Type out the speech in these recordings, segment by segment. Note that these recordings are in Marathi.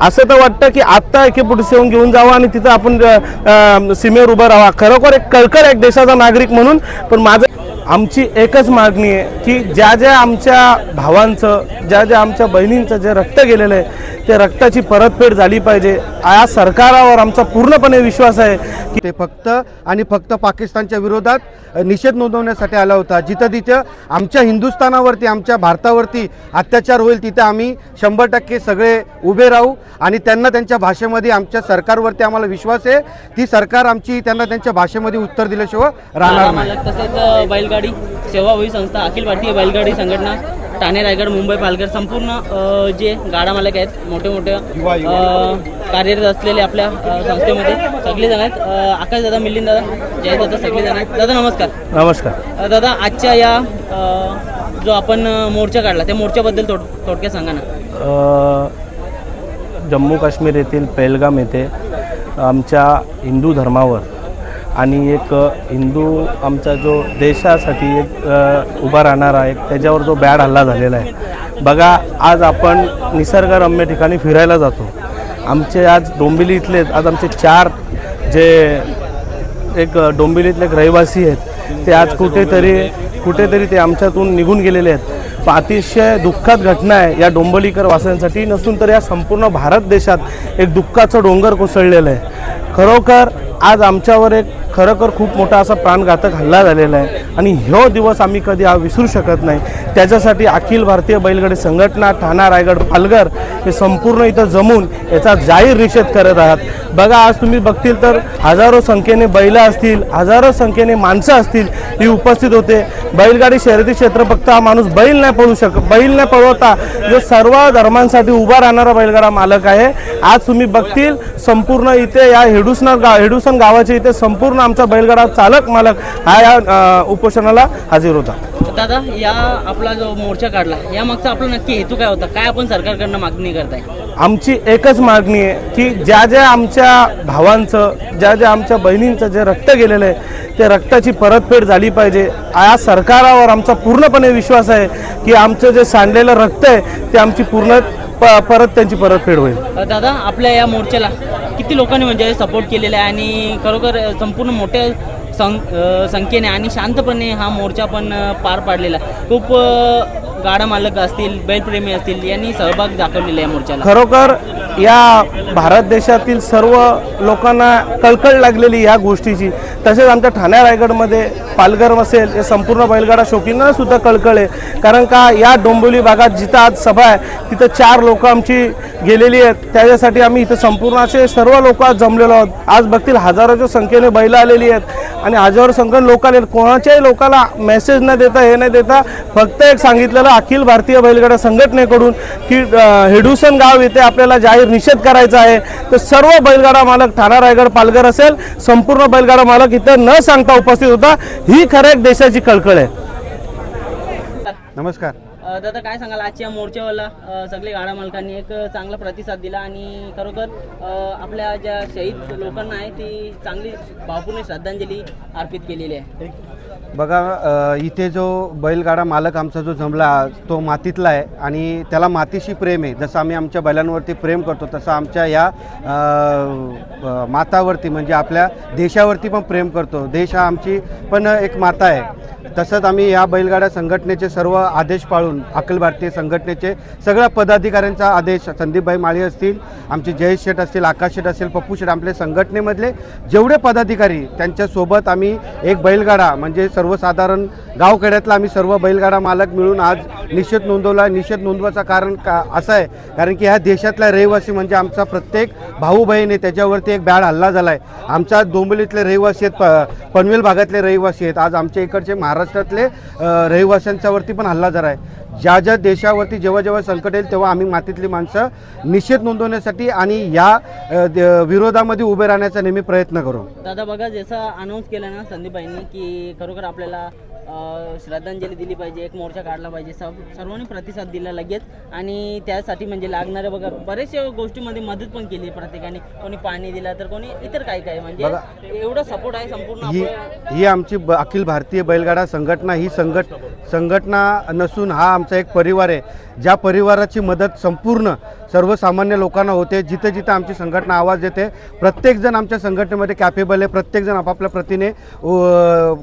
असं तर वाटतं की आत्ता एके पुढे येऊन घेऊन जावं आणि तिथं आपण सीमेवर उभं राहावा. खरोखर एक कळकर एक देशाचा नागरिक म्हणून पण माझं आमची एकच मागणी आहे की ज्या ज्या आमच्या भावांचं ज्या ज्या आमच्या बहिणींचं जे रक्त गेलेलं आहे ते रक्ताची परतफेड झाली पाहिजे. या सरकारावर आमचा पूर्णपणे विश्वास आहे की ते फक्त आणि फक्त पाकिस्तानच्या विरोधात निषेध नोंदवण्यासाठी आला होता. जिथं तिथं आमच्या हिंदुस्थानावरती आमच्या भारतावरती अत्याचार होईल तिथं आम्ही शंभर टक्के सगळे उभे राहू आणि त्यांना त्यांच्या भाषेमध्ये आमच्या सरकारवरती आम्हाला विश्वास आहे. ती सरकार आमची त्यांना त्यांच्या भाषेमध्ये उत्तर दिल्याशिवाय राहणार नाही. बैलगाडी सेवाभावी संस्था अखिल भारतीय बैलगाडी संघटना ठाणे रायगड मुंबई पालघर संपूर्ण जे गाडा मालक आहेत मोठे मोठे कार्यरत असलेले आपल्या संस्थेमध्ये सगळे जण आहेत आकाश दादा मिलिंद दादा जय दादा सगळे जण आहेत. दादा नमस्कार. नमस्कार. दादा आजच्या या जो आपण मोर्चा काढला त्या मोर्चाबद्दल थोड थोडक्यात सांगा ना. जम्मू काश्मीर येथील पेलगाम येथे आमच्या हिंदू धर्मावर आणि एक हिंदू आमचा जो देशासाठी एक उभा राहणारा आहे त्याच्यावर जो बॅड हल्ला झालेला आहे. बघा आज आपण निसर्गरम्य ठिकाणी फिरायला जातो. आमचे आज डोंबिवली इथले आज आमचे चार जे एक डोंबिवलीतले एक रहिवासी आहेत ते आज कुठेतरी कुठेतरी ते आमच्यातून निघून गेलेले आहेत. अतिशय दुःखात घटना आहे. या डोंबलीकर वासियांसाठी नसून तर या संपूर्ण भारत देशात एक दुःखाचं डोंगर कोसळलेलं आहे. खरोखर आज आमच्यावर एक खरोखर खूप मोठा असा प्राणघातक हल्ला झालेला आहे. आणि ह्यो दिवस आम्ही कधी हा विसरू शकत नाही. त्याच्यासाठी अखिल भारतीय बैलगाडी संघटना ठाणा रायगड पालघर हे संपूर्ण इथं जमून याचा जाहीर निषेध करत आहात. बघा आज तुम्ही बघतील तर हजारो संख्येने बैलं असतील हजारो संख्येने माणसं असतील ही उपस्थित होते. बैलगाडी शर्यती क्षेत्र फक्त हा माणूस बैल नाही पळू शक बैल नाही पळवता जो सर्व धर्मांसाठी उभा राहणारा बैलगाडा मालक आहे. आज तुम्ही बघतील संपूर्ण इथे या हेडुसना गाव हेडुसन गावाच्या इथे संपूर्ण आमचा बैलगाडा चालक मालक हा या उपोषणाला हजर होता. दादा या आपला जो मोर्चा काढला या मागचा आपला नक्की हेतू काय होता? काय आपण सरकारकडनं मागणी करताय? आमची एकच मागणी आहे की ज्या ज्या आमच्या भावांचं ज्या ज्या आमच्या बहिणींचं जे रक्त गेलेलं आहे ते रक्ताची परतफेड झाली पाहिजे या सरकारावर आमचा पूर्णपणे विश्वास आहे की आमचं जे सांडलेलं रक्त आहे ते आमची पूर्ण प परत त्यांची परतफेड होईल दादा आपल्या या मोर्चाला किती लोकांनी म्हणजे सपोर्ट केलेला आहे आणि खरोखर संपूर्ण मोठ्या सं संख्येने आणि शांतपणे हा मोर्चा पण पार पाडलेला आहे. खूप गाडा मालक असतील बैलप्रेमी असतील यांनी सहभाग दाखवलेला आहे मोर्चाला. खरोखर या भारत देशातील सर्व लोकांना कळकळ लागलेली या गोष्टीची. तसेच आमच्या ठाणे रायगडमध्ये पालघर असेल हे संपूर्ण बैलगाडा शौकींना सुद्धा कळकळ आहे. कारण का या डोंबिवली भागात जिथं आज सभा आहे तिथं चार लोकं आमची गेलेली आहेत. त्याच्यासाठी आम्ही इथं संपूर्ण असे सर्व लोक आज जमलेलो आहोत. आज बघतील हजारोच्या संख्येने बैलं आलेली आहेत. आणि हजारो संख्येने लोक आले कोणाच्याही लोकाला मेसेज न देता हे न देता फक्त एक सांगितलेलं अखिल भारतीय बैलगाडा संघटनेकडून की हेडुसन गाव येथे आपल्याला जाहीर निषेध करायचा आहे तर सर्व बैलगाडा मालक ठाणा रायगड पालघर असेल संपूर्ण बैलगाडा मालक इथं न सांगता उपस्थित होता. ही खरं एक देशाची कळकळ आहे. नमस्कार. दादा काय सांगाल? आजच्या मोर्चावाला सगळे गाडा मालकांनी एक चांगला प्रतिसाद दिला आणि खरोखर आपल्या ज्या शहीद लोकांना आहे ती चांगली भावपूर्ण श्रद्धांजली अर्पित केलेली आहे. बघा इथे जो बैलगाडा मालक आमचा जो जमला तो मातीतला आहे आणि त्याला मातीशी प्रेम आहे. जसं आम्ही आमच्या बैलांवरती प्रेम करतो तसं आमच्या या मातावरती म्हणजे आपल्या देशावरती पण प्रेम करतो. देश हा आमची पण एक माता आहे. तसंच आम्ही या बैलगाडा संघटनेचे सर्व आदेश पाळून अखिल भारतीय संघटनेचे सगळ्या पदाधिकाऱ्यांचा आदेश संदीपभाई माळी असतील आमचे जयेश शेठ असतील आकाश शेठ असतील पप्पू शेठ आपले संघटनेमधले जेवढे पदाधिकारी त्यांच्यासोबत आम्ही एक बैलगाडा म्हणजे सर्वसाधारण गावखेड्यातला आम्ही सर्व बैलगाडा मालक मिळून आज निषेध नोंदवला. निषेध नोंदवायचं कारण का असं आहे? कारण की ह्या देशातला रहिवासी म्हणजे आमचा प्रत्येक भाऊ बहीण आहे. त्याच्यावरती एक बॅड हल्ला झाला आहे आमच्या डोंबिवलीतले रहिवासी आहेत प पनवेल भागातले रहिवासी आहेत. आज आमच्या इकडचे महाराष्ट्रातले रहिवाशांच्यावरती पण हल्ला झाला आहे ज्या ज्या देशावरती जेव्हा जेव्हा संकट येईल तेव्हा आम्ही मातीतली माणसं निषेध नोंदवण्यासाठी आणि या द- विरोधामध्ये उभे राहण्याचा नेहमी प्रयत्न करू. दादा बघा जसं अनाऊन्स केलं ना संदीपबाईंनी की खरोखर आपल्याला श्रद्धांजली दिली पाहिजे एक मोर्चा काढला पाहिजे सब सर्वांनी प्रतिसाद दिला लगेच. आणि त्यासाठी म्हणजे लागणाऱ्या बघा बरेचशा गोष्टीमध्ये मदत पण केली प्रत्येकाने. कोणी पाणी दिला तर कोणी इतर काही काही. म्हणजे. एवढा सपोर्ट आहे संपूर्ण ही ही आमची अखिल भारतीय बैलगाडा संघटना ही संघट संघटना नसून हा आमचा एक परिवार आहे. ज्या परिवाराची मदत संपूर्ण सर्वसामान्य लोकांना होते जिथे जिथे आमची संघटना आवाज देते प्रत्येकजण आमच्या संघटनेमध्ये कॅपेबल आहे प्रत्येकजण आपापल्या प्रतीने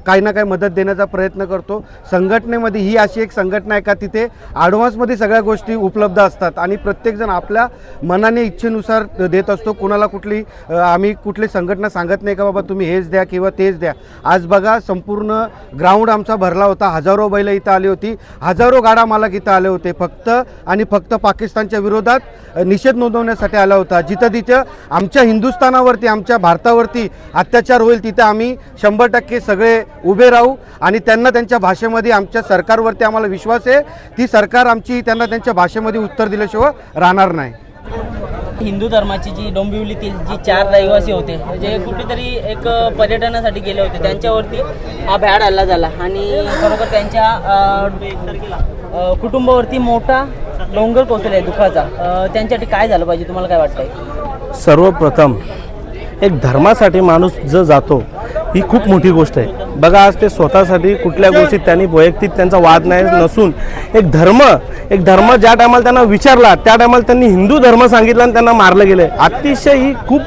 काही ना काही मदत देण्याचा प्रयत्न करतो. संघटनेमध्ये ही अशी एक संघटना आहे का तिथे ॲडव्हान्समध्ये सगळ्या गोष्टी उपलब्ध असतात आणि प्रत्येकजण आपल्या मनाने इच्छेनुसार देत असतो. कुणाला कुठली आम्ही कुठली संघटना सांगत नाही का बाबा तुम्ही हेच द्या किंवा तेच द्या. आज बघा संपूर्ण ग्राउंड आमचा भरला होता. हजारो बैल इथं आली होती. हजारो गाडा मालक इथं आले होते. फक्त आणि फक्त पाकिस्तानच्या विरोधात निषेध नोंदवण्यासाठी आला होता. जिथं तिथं आमच्या हिंदुस्थानावरती आमच्या भारतावरती अत्याचार होईल तिथं आम्ही शंभर टक्के सगळे उभे राहू आणि त्यांना त्यांच्या भाषेमध्ये आमच्या सरकारवरती आम्हाला विश्वास आहे. ती सरकार आमची त्यांना त्यांच्या भाषेमध्ये उत्तर दिल्याशिवाय राहणार नाही. हिंदू धर्माची जी डोंबिवलीतील जी चार रहिवासी होते जे कुठेतरी एक पर्यटनासाठी गेले होते त्यांच्यावरती हा भ्याड हल्ला झाला आणि खरोखर त्यांच्या कुटुंबावरती मोठा डोंगर कोसळला दुःखाचा. दुखाचा त्यांच्यासाठी काय झालं पाहिजे? तुम्हाला काय वाटतंय? सर्वप्रथम एक धर्मासाठी माणूस जो जातो ही खूप मोठी गोष्ट आहे. बघा आज ते स्वतःसाठी कुठल्या गोष्टीत त्यांनी वैयक्तिक त्यांचा वाद नाही नसून एक धर्म एक धर्म ज्या टायमाला त्यांना विचारला त्या टायमाला त्यांनी हिंदू धर्म सांगितला आणि त्यांना मारलं गेलं अतिशय ही खूप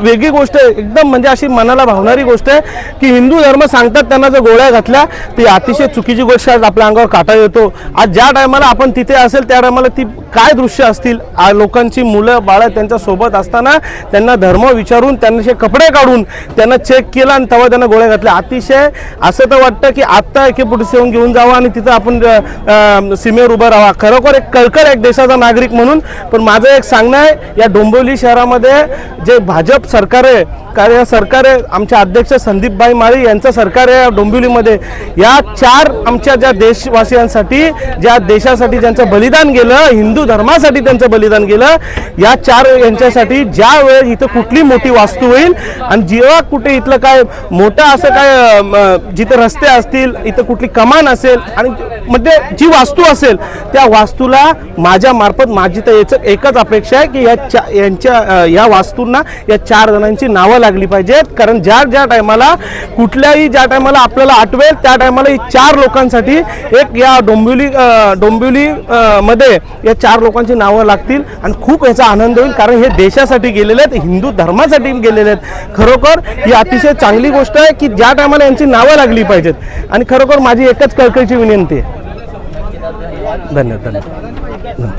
वेगळी गोष्ट आहे. एकदम म्हणजे अशी मनाला भावणारी गोष्ट आहे की हिंदू धर्म सांगतात त्यांना जर गोळ्या घातल्या ती अतिशय चुकीची गोष्ट आहे. आपल्या अंगावर काटा येतो. आज ज्या टायमाला आपण तिथे असेल त्या टायमाला ती काय दृश्य असतील? लोकांची मुलं बाळं त्यांच्यासोबत असताना त्यांना धर्म विचारून त्यांचे कपडे काढून त्यांना चेक केला आणि तेव्हा त्यांना गोळ्या घातल्या. अतिशय असं तर वाटतं की आत्ता एके पुढे येऊन घेऊन जावं आणि तिथं आपण सीमेवर उभं राहा खरोखर एक कळकर एक देशाचा नागरिक म्हणून. पण माझं एक सांगणं आहे या डोंबिवली शहरामध्ये जे भाजप सरकार आहे कारण या सरकार आहे. आमचे अध्यक्ष संदीपभाई माळी यांचं सरकार आहे या डोंबिवलीमध्ये. या चार आमच्या ज्या देशवासियांसाठी ज्या देशासाठी ज्यांचं बलिदान गेलं हिंदू धर्मासाठी त्यांचं बलिदान गेलं या चार यांच्यासाठी ज्या वेळेस इथं कुठली मोठी वास्तू होईल आणि जेव्हा कुठे इथलं काय मोठं असं काय जिथं रस्ते असतील इथं कुठली कमान असेल आणि म्हणजे जी वास्तू असेल त्या वास्तूला माझ्या मार्फत माझी तर याचं एकच अपेक्षा आहे की या चा यांच्या या वास्तूंना या चार जणांची नावं लागली पाहिजेत कारण ज्या ज्या टायमाला कुठल्याही ज्या टायमाला आपल्याला आठवेल त्या टायमाला ही चार लोकांसाठी एक या डोंबिवली डोंबिवली मध्ये या चार लोकांची नावं लागतील. आणि खूप याचा आनंद होईल कारण हे देशासाठी गेलेले आहेत हिंदू धर्मासाठी गेलेले आहेत. खरोखर ही अतिशय चांगली गोष्ट आहे की ज्या टायमाला यांची नावं लागली पाहिजेत. आणि खरोखर माझी एकच कळकळीची विनंती आहे. धन्यवाद धन्यवाद.